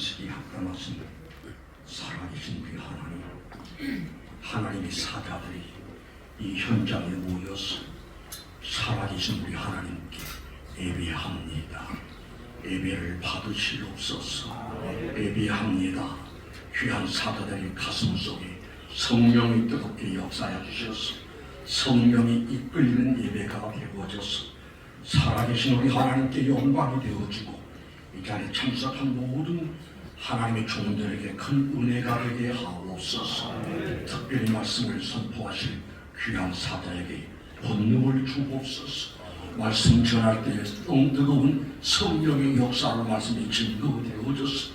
안식이 합당하신 살아계신 우리 하나님 하나님의 사자들이 이 현장에 모여서 살아계신 우리 하나님께 예배합니다. 예배를 받으시옵소서 예배합니다. 귀한 사자들의 가슴 속에 성령이 뜨겁게 역사해 주셔서 성령이 이끌리는 예배가 되어져서 살아계신 우리 하나님께 영광이 되어주고 이 자리에 참석한 모든 하나님의 종들에게 큰 은혜가 되게 하옵소서. 특별히 말씀을 선포하실 귀한 사자에게 권능을 주옵소서. 말씀 전할 때에 뜨거운 성령의 역사로 말씀이 증거되어져서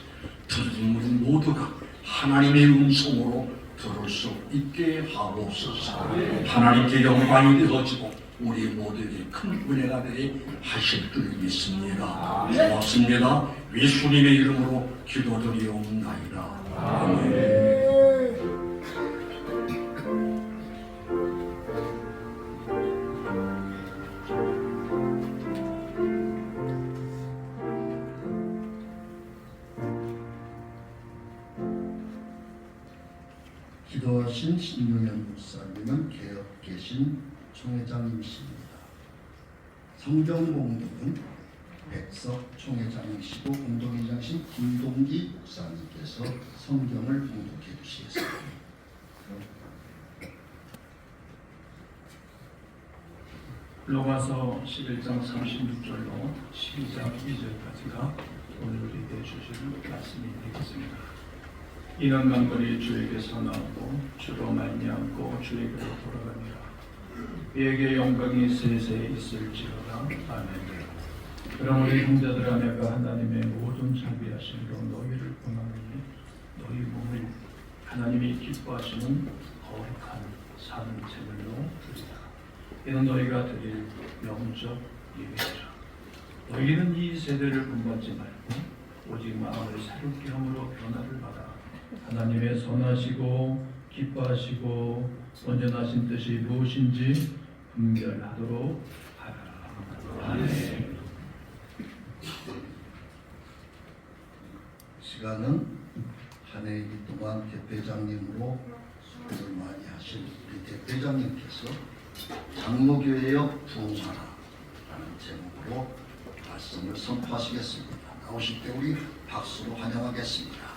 들은 모두가 하나님의 음성으로 들을 수 있게 하옵소서 하나님께 영광이 되어지고 우리 모두에게 큰 은혜가 되게 하실 줄 믿습니다. 고맙습니다. 예수님의 이름으로 기도드리옵나이다. 아멘 기도하신 신용현 목사님은 개혁 계신 총회장님이십니다. 성경 공동은 백석 총회장이시고 공동회장신 김동기 목사님께서 성경을 공독해 주시겠습니다. 로마서 11장 36절로 12장 2절까지가 오늘 우리에게 주실 말씀이 되겠습니다. 이는 만물이 주에게서 나오고 주로 말미암고 주에게로 돌아갑니다. 그에게 영광이 세세 있을지어다. 아멘. 그럼 우리 형제들아 내가 하나님의 모든 자비하심으로 너희를 구하노니 너희 몸을 하나님이 기뻐하시는 거룩한 산 제물로 드리라. 이는 너희가 드릴 영적 예배라. 너희는 이 세대를 본받지 말고 오직 마음을 새롭게 함으로 변화를 받아 하나님의 선하시고 기뻐하시고 온전하신 뜻이 무엇인지 분별하도록 하라. 아멘. 시간은 한 해 동안 대표장님으로 수고를 많이 하신 우리 대표장님께서 장로교회역 부흥하라라는 제목으로 말씀을 선포하시겠습니다. 나오실 때 우리 박수로 환영하겠습니다.